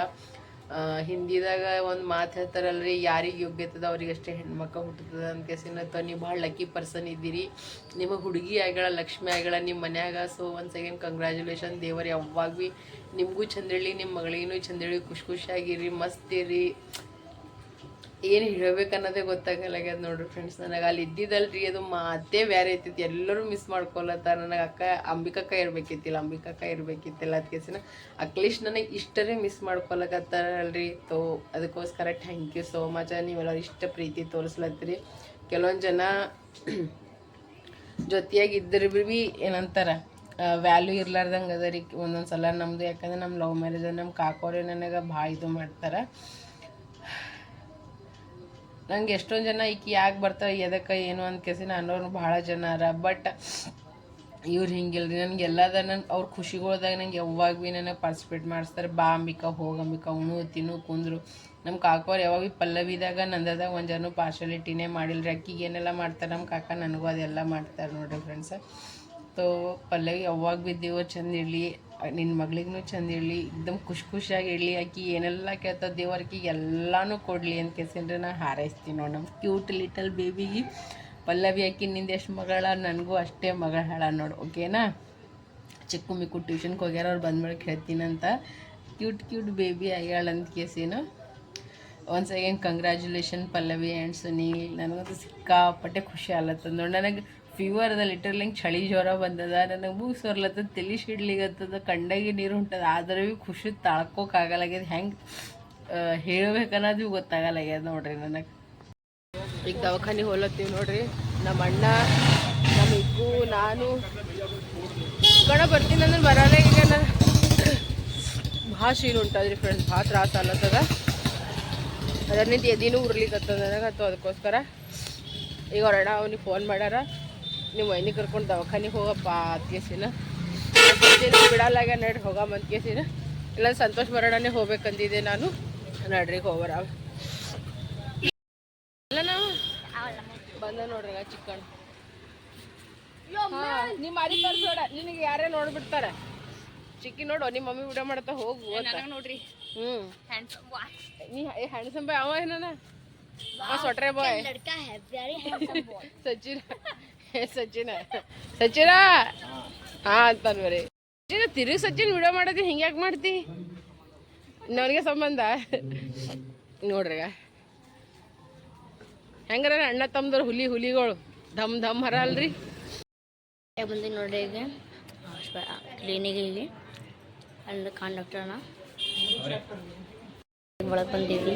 ಹಿಂದಿದಾಗ ಒಂದು ಮಾತು ಹೇಳ್ತಾರಲ್ರಿ, ಯಾರಿಗೆ ಯೋಗ್ಯತದ ಅವ್ರಿಗೆ ಅಷ್ಟೇ ಹೆಣ್ಮಕ್ಳು ಹುಟ್ಟುತ್ತದ ಅಂತ ಕೇಸಿನ ತ ನೀವು ಭಾಳ ಲಕ್ಕಿ ಪರ್ಸನ್ ಇದ್ದೀರಿ. ನಿಮಗೆ ಹುಡುಗಿ ಆಗ್ಯಾಳ, ಲಕ್ಷ್ಮಿ ಆಗ್ಯಾಳ ನಿಮ್ಮ ಮನ್ಯಾಗ ಸೊ ಒನ್ಸ್ ಸೆಕೆಂಡ್ ಕಂಗ್ರ್ಯಾಚುಲೇಷನ್ ದೇವರು ಯಾವಾಗ ಭೀ ನಿಮಗೂ ಚಂದೇಳಿ ನಿಮ್ಮ ಮಗಳಿಗೂ ಚಂದೇಳಿ ಖುಷಿ ಖುಷಿಯಾಗಿರಿ ಮಸ್ತ್ ಇರಿ ಏನು ಹೇಳ್ಬೇಕು ಅನ್ನೋದೇ ಗೊತ್ತಾಗಲ್ಲಾಗ್ಯದ ನೋಡ್ರಿ ಫ್ರೆಂಡ್ಸ್ ನನಗೆ ಅಲ್ಲಿ ಇದ್ದಿದ್ದಲ್ರಿ, ಅದು ಮಾತೇ ಬೇರೆ ಇರ್ತೈತಿ ಎಲ್ಲರೂ ಮಿಸ್ ಮಾಡ್ಕೊಳತ್ತಾರ ನನಗೆ ಅಕ್ಕ ಅಂಬಿಕಕ್ಕ ಇರ್ಬೇಕಿತ್ತಿಲ್ಲ. ಅಂಬಿಕಕ್ಕ ಇರಬೇಕಿತ್ತಿಲ್ಲ. ಅದಕ್ಕೆ ಅಟ್ಲೀಸ್ಟ್ ನನಗೆ ಇಷ್ಟರೇ ಮಿಸ್ ಮಾಡ್ಕೊಳಕತ್ತಾರಲ್ರಿ. ತೋ, ಅದಕ್ಕೋಸ್ಕರ ಥ್ಯಾಂಕ್ ಯು ಸೋ ಮಚ್ ನೀವೆಲ್ಲರೂ ಇಷ್ಟ ಪ್ರೀತಿ ತೋರಿಸ್ಲತ್ತೀರಿ. ಕೆಲವೊಂದು ಜನ <clears throat> ಜೊತೆಯಾಗಿ ಬಿ ಏನಂತಾರೆ? ವ್ಯಾಲ್ಯೂ ಇರ್ಲಾರ್ದಂಗೆ ಅದ ರೀ ಒಂದೊಂದು ಸಲ ನಮ್ಮದು ಯಾಕಂದ್ರೆ ನಮ್ಮ ಲವ್ ಮ್ಯಾರೇಜ್ ನಮ್ಮ ಕಾಕೋರೆ ನನಗೆ ಭಾಳ ಇದು ಮಾಡ್ತಾರೆ. ನಂಗೆ ಎಷ್ಟೊಂದು ಜನ ಈಕಿ ಯಾಕೆ ಬರ್ತಾರೆ, ಎದಕ್ಕೆ, ಏನು ಅಂತ ಕೇಸಿನ ಅನ್ನೋರು ಭಾಳ ಜನ ಅರ. ಬಟ್ ಇವ್ರು ಹಿಂಗಿಲ್ರಿ, ನನಗೆ ಎಲ್ಲದ ನನ್ನ ಅವ್ರ ಖುಷಿಗಳ್ದಾಗ ನಂಗೆ ಯಾವಾಗ ಭೀ ನನಗೆ ಪಾರ್ಟಿಸಿಪೇಟ್ ಮಾಡಿಸ್ತಾರೆ. ಬಾ ಅಂಬಿಕ ಹೋಗಂಬಿಕ ಉಣು, ತಿನ್ನು, ಕುಂದ್ರು. ನಮ್ಮ ಕಾಕೋರು ಯಾವಾಗ ಭೀ ಪಲ್ಲವಿದಾಗ, ನಂದದಾಗ ಒಂದು ಜನ ಪಾರ್ಶಾಲಿಟಿನೇ ಮಾಡಿಲ್ರಿ. ಅಕ್ಕಿಗೆ ಏನೆಲ್ಲ ಮಾಡ್ತಾರೆ ನಮ್ಮ ಕಾಕ, ನನಗೂ ಅದೆಲ್ಲ ಮಾಡ್ತಾರೆ ನೋಡಿರಿ ಫ್ರೆಂಡ್ಸ ತೋ ಪಲ್ಲವಿ ಯಾವಾಗ ಭೀ ದೇವ್ರು ಚಂದ ಇರಲಿ. ನಿನ್ನ ಮಗಳಿಗೂ ಚಂದ ಇರಲಿ ಇಕ್ದಮ್ ಖುಷಿ ಖುಷಿಯಾಗಿ ಇರಲಿ, ಆಕಿ ಏನೆಲ್ಲ ಕೇಳ್ತಾ ದೇವರಿಗೆ ಎಲ್ಲನೂ ಕೊಡಲಿ ಅಂತ ಕೇಳ್ಸಂದ್ರೆ ನಾನು ಹಾರೈಸ್ತೀನಿ ನೋಡಿ ನಮ್ಮ ಕ್ಯೂಟ್ ಲಿಟಲ್ ಬೇಬಿಗೆ ಪಲ್ಲವಿ ಆಕಿ ನಿಂದ ಎಷ್ಟು ಮಗಳ, ನನಗೂ ಅಷ್ಟೇ ಮಗಳ ಹಾಳ ನೋಡು ಓಕೆನಾ ಚಿಕ್ಕ ಮಿಕ್ಕು ಟ್ಯೂಷನ್ಗೆ ಹೋಗ್ಯಾರ, ಅವ್ರು ಬಂದ್ಮೇಲೆ ಕೇಳ್ತೀನಂತ ಕ್ಯೂಟ್ ಕ್ಯೂಟ್ ಬೇಬಿ ಆಗ್ಯಾಳ ಅಂತ ಕೇಸೇನು once again congratulation Pallavi and Sunil. ನನಗಂತೂ ಸಿಕ್ಕಾಪಟ್ಟೆ ಖುಷಿ ಆಲತ್ತದ ನೋಡಿ. ನನಗೆ ಫೀವರ್ ಅದ ಲಿಟರ್ಲಿ ಹಿಂಗೆ ಚಳಿ ಜ್ವರ ಬಂದದ. ನನಗೆ ಮೂಗು ಸೊರ್ಲತ್ತದ ತಲೆ ಸಿಡ್ಲಿಗತ್ತದ ಕಂಡಾಗಿ ನೀರು ಹೊಂಟದ ಆದ್ರೆ ಭೀ ಖುಷಿ ತಾಳ್ಕೋಕ್ಕಾಗಲಾಗ್ಯದ ಹೆಂಗೆ ಹೇಳ್ಬೇಕನ್ನೋದು ಗೊತ್ತಾಗಲಾಗ್ಯದ ನೋಡ್ರಿ ನನಗೆ. ಈಗ ದವಾಖಾನೆ ಹೋಲತ್ತೀವಿ ನೋಡ್ರಿ. ನಮ್ಮ ಅಣ್ಣ ನಮ್ಮ ಇಬ್ಬು ನಾನು. ಕಣ, ಬರ್ತೀನಿ ಅಂದ್ರೆ ಬರಲ್ಲ ಈಗ ನಾನು ಭಾಳ ಶೀಲ್ ಉಂಟದ್ರಿ ಫ್ರೆಂಡ್ಸ್ ಭಾಳ ತ್ರಾಸ ಅಲ್ಲತ್ತದ ಅದರಿಂದ ಎದಿನೂ ಉರ್ಲಿಕ್ಕತ್ತದ ನನಗೆ. ಅಥವಾ ಅದಕ್ಕೋಸ್ಕರ. ಈಗ ಅವ್ರ ಅಣ್ಣ ಅವ್ನಿಗೆ ಫೋನ್ ಮಾಡ್ಯಾರ. ನೀವು ವೈನಿ ಕರ್ಕೊಂಡು ದವಾಖಾನಿಗೆ ಹೋಗಪ್ಪ ಅಂತ ಕೇಸಿನ ಬಿಡಲಾಗ ನಡ್ರಿ ಹೋಗಮ್ಮ ಅಂತ್ಕೇಸಿನ ಇಲ್ಲ ಸಂತೋಷ್ ಬರೋಣನೇ ಹೋಗ್ಬೇಕಂದಿದ್ದೆ ನಾನು. ನಡ್ರಿ ಹೋಗ್ಬರ ಇಲ್ಲ ನಾವು? ಬಂದ ನೋಡ್ರಿ ಚಿಕ್ಕಣ್ಣ. ಹಾ, ನೀ ಮಾರಿ ತೋರ್ಸೋಡ ನಿನಗೆ ಯಾರೇ ನೋಡ್ಬಿಡ್ತಾರೆ ಚಿಕ್ಕಿ ನೋಡು ನಿಮ್ಮ ಮಮ್ಮಿ ವಿಡಿಯೋ ಮಾಡ್ತಾ ಹೋಗು ಅಂತ. ನೋಡ್ರಿ. ಹ್ಮ್. ನೀ ಹ್ಯಾಂಡ್ಸಮ್ ಬಾಯ್ ಅವ ಏನನ? ಸೊಟ್ರೆ ಬಾಯ್ ಸಚಿನ್ <laughs> ಸಚಿನ ಸಚಿನ ಹಾ ಅಂತ ಬರೀ. ಸಚಿನ ತಿರುಗಿ ಸಚಿನ್ ವಿಡಿಯೋ ಮಾಡೋದು ಹಿಂಗ್ಯಾಕ್ ಮಾಡ್ತಿ? ನನಗೆ ಸಂಬಂಧ. ನೋಡ್ರಿ ಹೆಂಗಾರ ಅಣ್ಣ ತಮ್ಮದವ್ರು ಹುಲಿ ಹುಲಿಗಳು. ಧಮ್ ಧಮ್ ಹರ ಅಲ್ರಿ. ಬಂದಿ ನೋಡ್ರಿ ಈಗ. ಕ್ಲಿನಿಕ್ ಇಲ್ಲಿ. ಅಲ್ಲಿ ಕಾಂಡಕ್ಟರ್ನ ಒಳಗೆ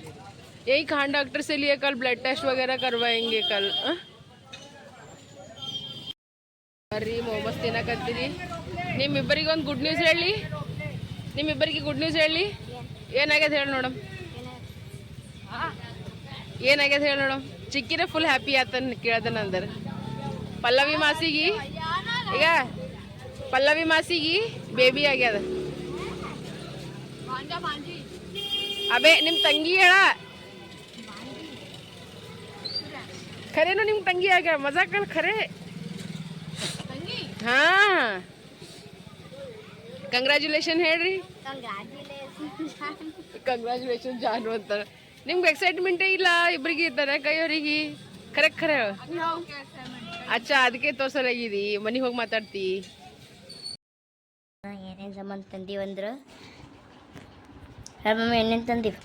यही खान डॉक्टर से लिए कल ब्लड टेस्ट वगैरह करवाएंगे कल हाँ? ಬರ್ರಿ ಮೊಮೋಸ್ ತಿನ್ನಕತ್ತೀರಿ ನಿಮ್ಮಿಬ್ಬರಿಗೆ ಒಂದು ಗುಡ್ ನ್ಯೂಸ್ ಹೇಳಿ ನಿಮ್ಮಿಬ್ಬರಿಗೆ ಗುಡ್ ನ್ಯೂಸ್ ಹೇಳಿ ಏನಾಗ್ಯದ ಹೇಳಿ ನೋಡಮ್ ಏನಾಗ್ಯದ ಹೇಳಿ ನೋಡಮ್ ಚಿಕ್ಕಿನ ಫುಲ್ ಹ್ಯಾಪಿ ಆತನ್ ಕೇಳ್ದನ ಅಂದರ ಪಲ್ಲವಿ ಮಾಸಿಗಿ ಈಗ ಪಲ್ಲವಿ ಮಾಸಿಗಿ ಬೇಬಿ ಆಗ್ಯದ ಅಬೇ ನಿಮ್ ತಂಗಿ ಹೇಳ ಖರೇನು ನಿಮ್ ತಂಗಿ ಆಗ್ಯಾಳ? ಮಜಾಕಲ್ ಖರೆ ಹಾ. ಕಂಗ್ರ್ಯಾಚುಲೇಷನ್ ಹೇಳ್ರಿ. ಕಂಗ್ರ್ಯಾಚುಲೇಷನ್ ಜಾನು ಅಂತ. ನಿಮ್ಗೆ ಎಕ್ಸೈಟ್ಮೆಂಟೇ ಇಲ್ಲ ಇಬ್ರಿಗೆ ಇದ್ದಾರೆ ಕೈಯವರಿಗೆ? ಕರೆಕ್ಟ್ ಖರೆ ಅಚ್ಚಾ ಅದಕ್ಕೆ ತೋರ್ಸಲಾಗಿದಿ ಮನೆಗೆ ಹೋಗಿ ಮಾತಾಡ್ತಿ. ಏನೇನು ಸಂಬಂಧ ತಂದೀವಿ ಅಂದ್ರೆ? ಹೇಳ ಮಮ್ಮಿ ಏನೇನು ತಂದೀವಿ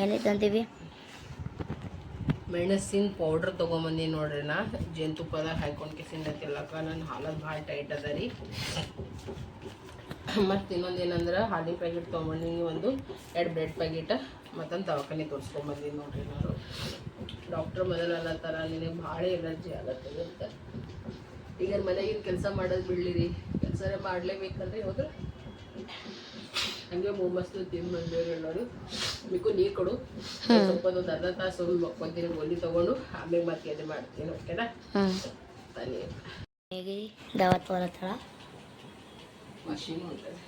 ಏನೇನು ತಂದೀವಿ? ಮೆಣಸಿನ ಪೌಡ್ರ್ ತೊಗೊಂಬಂದಿ ನೋಡ್ರಿ ನಾ. ಜೇನುತುಪ್ಪದಾಗ ಹಾಕೊಂಡು ಕಿಸಿಂದ ತಿಲ್ಲಕ ನನ್ನ ಹಾಲದ್ ಭಾಳ ಟೈಟ್ ಅದ ರೀ. ಮತ್ತು ಇನ್ನೊಂದು ಏನಂದ್ರೆ ಹಾಲಿನ ಪ್ಯಾಕೆಟ್ ತೊಗೊಂಬಂದಿ ಒಂದು ಎರಡು ಬ್ರೆಡ್ ಪ್ಯಾಕೆಟ್ ಮತ್ತೊಂದು ದವಾಖಾನೆ ತೋರಿಸ್ಕೊಂಬಂದಿ ನೋಡ್ರಿ ನಾನು. ಡಾಕ್ಟ್ರ್ ಮೊದಲಲ್ಲ ಥರ ನಿನಗೆ ಭಾಳ ಎನರ್ಜಿ ಆಗತ್ತೆ ಅಂತ ಈಗ ಮನೆಗಿನ ಕೆಲಸ ಮಾಡೋದು ಬಿಡ್ಲಿರಿ. ಕೆಲಸ ಮಾಡಲೇಬೇಕಲ್ರಿ ಹೋದ್ರೆ ಹಂಗೆ ಮೊಮ್ಮಸ್ತು ತಿಂದು ಎಲ್ಲರೂ. ಮಿಕ್ಕು ನೀರು ಕೊಡು. ಸ್ವಲ್ಪ ಒಂದು ಅರ್ಧ ತಾಸು ಮಕ್ಕೊಂತೀನಿ ಒಲ್ಲಿ ತಗೊಂಡು ಆಮೇಲೆ ಮತ್ತೆ ಎದೆ ಮಾಡ್ತೀನಿ ಓಕೆನಾ? ಹೇಗೆ ದಾವತ್ ಬರತ್ತಳ ಮಷೀನ್ ಉಂಟದೆ